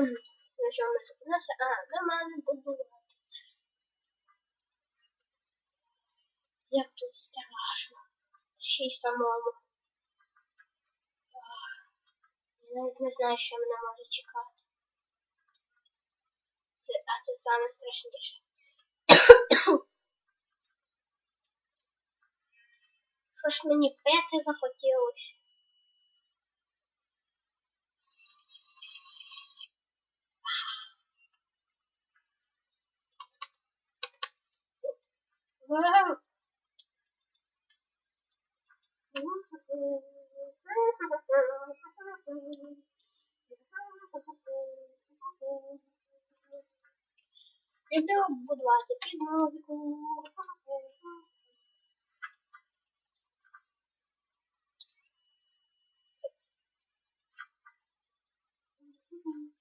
На чому ми зупинилися? А, на мене будувати. Як тут страшно. Ще й самому. Я навіть не знаю, що мене може чекати. Це, а це саме страшніше. Що ж мені пити захотілося? Люблю будувати під музику. Так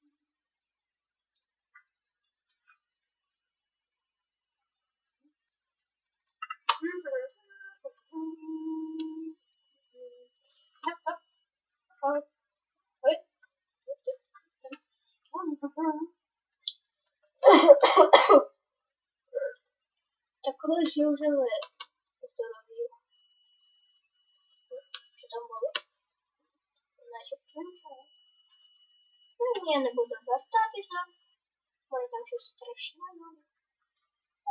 ж я вже ви здоров'ю. Що там було? Начебто нічого. Ну, я не буду вертатися. Може там щось страшне.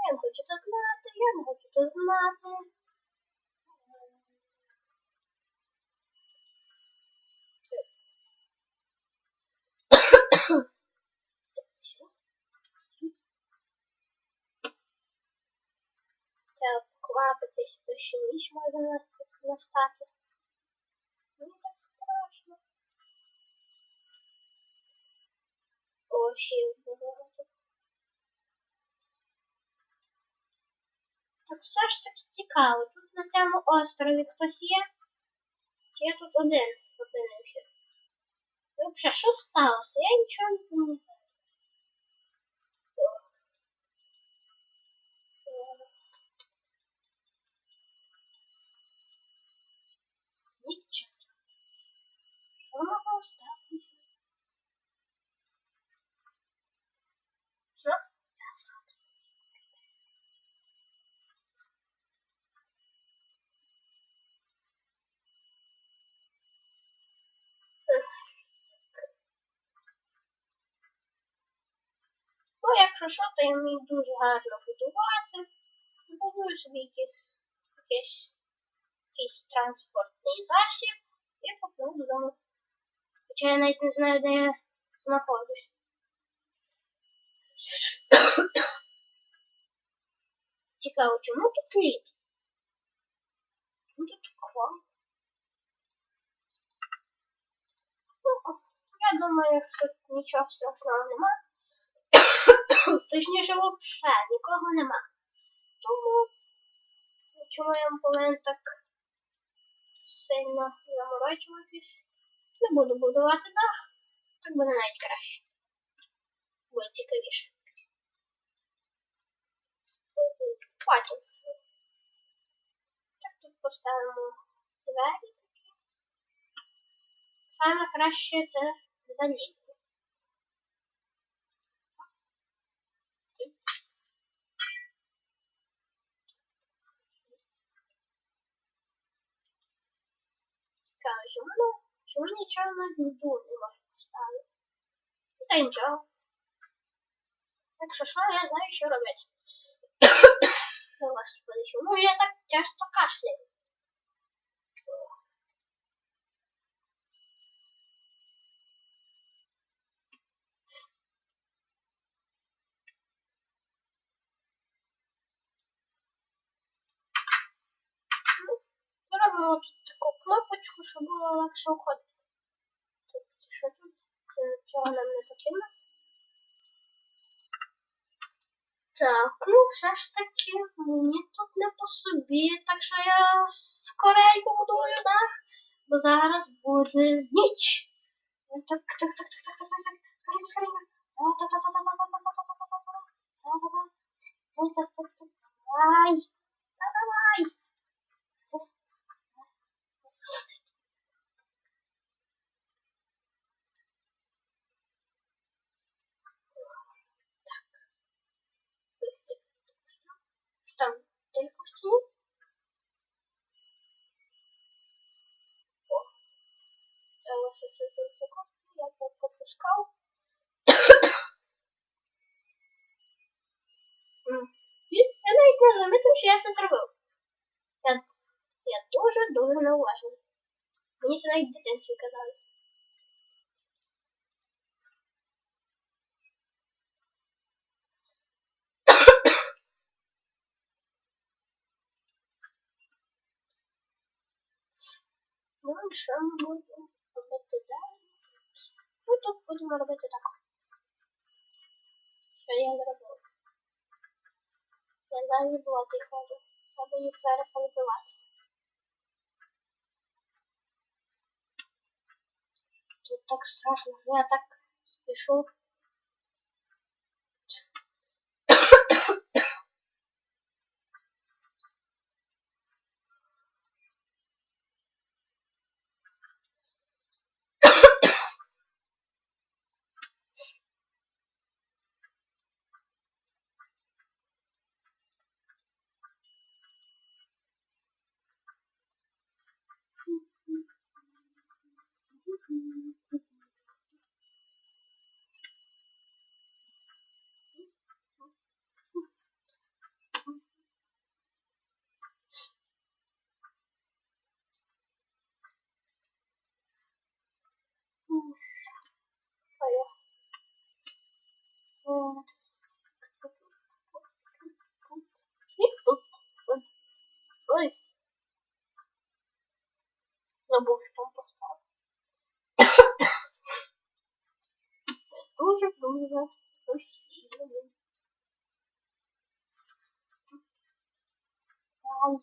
Я не хочу то знати, я не хочу то знати. Треба поквапитись, то ще ніч може нас- настати. Мені так страшно. О, ще. Так все ж таки цікаво. Тут на цьому острові хтось є? Чи я тут один опинився? І взагалі, що сталося? Я нічого не пам'ятаю. Нічого. Що могло статися? Що? Ну, якщо що, то я вмію дуже гарно будувати. Будую собі якийсь, якийсь транспортний засіб і поплив додому. Хоча я навіть не знаю, де я знаходжусь. Цікаво, чому тут лід? Ну тут ква. Ну, я думаю, що тут нічого страшного нема. Точніше, взагалі нікого нема. Тому чому я повинен так сильно заморочуватись? Не буду будувати дах. Так буде навіть краще. Буде цікавіше. Потім. Так тут поставимо двері такі. Саме краще це залізти. Цікаво, чому, чому нічого на льду не можу поставити? Ну, Та нічого. Так що, я знаю, що робити. Господи, чому я так часто кашляю? ставимо тут таку кнопочку, щоб було легше уходити. Тобто, що тут цього нам не потрібно. Так, ну все ж таки, мені тут не по собі, так що я скоренько будую дах, бо зараз буде ніч. Так, так, так, так, так, так, так, так. Скоренько, скоренько. Ай! Давай! Так. Что, перепустил? Я подпускал. Він я навіть не замітив, що я це зробив. Я, я дуже-дуже неуважний. Мені це навіть в дитинстві казали. Ну, і що ми будемо робити далі? Ну, тут будемо робити так. Що я зробив? Я зараз блоки ходу. Треба їх зараз перебивати. Тут так страшно. Я так спішу. Забув, що там поставив. Дуже-дуже постійно. Ай.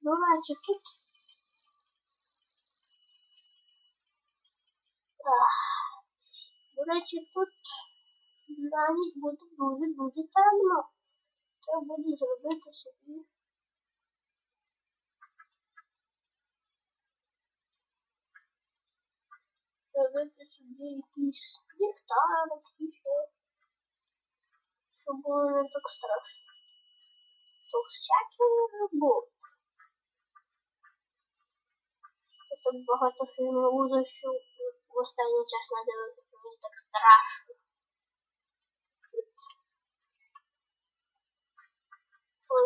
До речі, тут. До речі, тут на ніч буде дуже-дуже темно. Треба буде зробити собі. Зробити собі якийсь ліхтарик і що. Щоб було не так страшно. То всякі роботи. Я тут багато фільмів ужасів в останній час надивився, мені так страшно.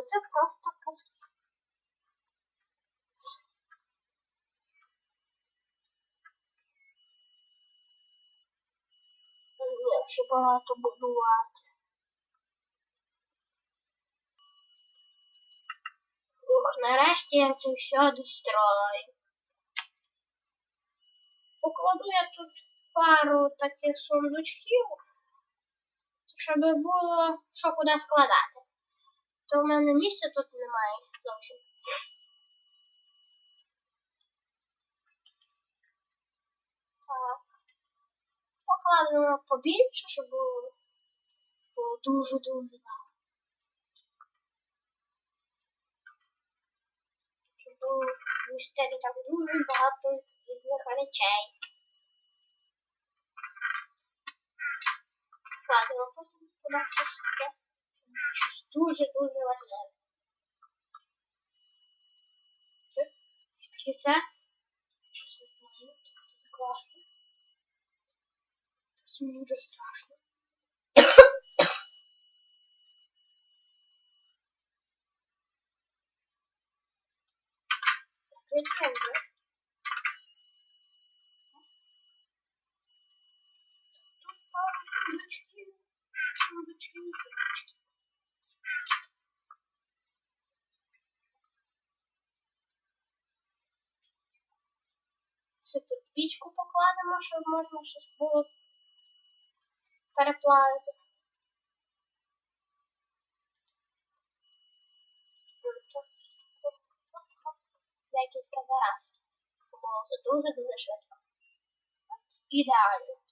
Це просто казки. Ні, ще багато будувати. Ух, нарешті я це все дострою. Покладу я тут пару таких сундучків, щоб було що куди складати. То в мене місця тут немає зовсім. Так. Покладемо побільше, щоб було, дуже-дуже багато. Щоб було містити там дуже багато різних речей. Кладемо потім таке. Щось дуже-дуже важливе. Тільки це. Щось не знаю. Це закласти. Щось мені вже страшно. Відкрити вже. Ще тут пічку покладемо, щоб можна щось було переплавити. Декілька зараз. Щоб було дуже-дуже швидко. Ідеально.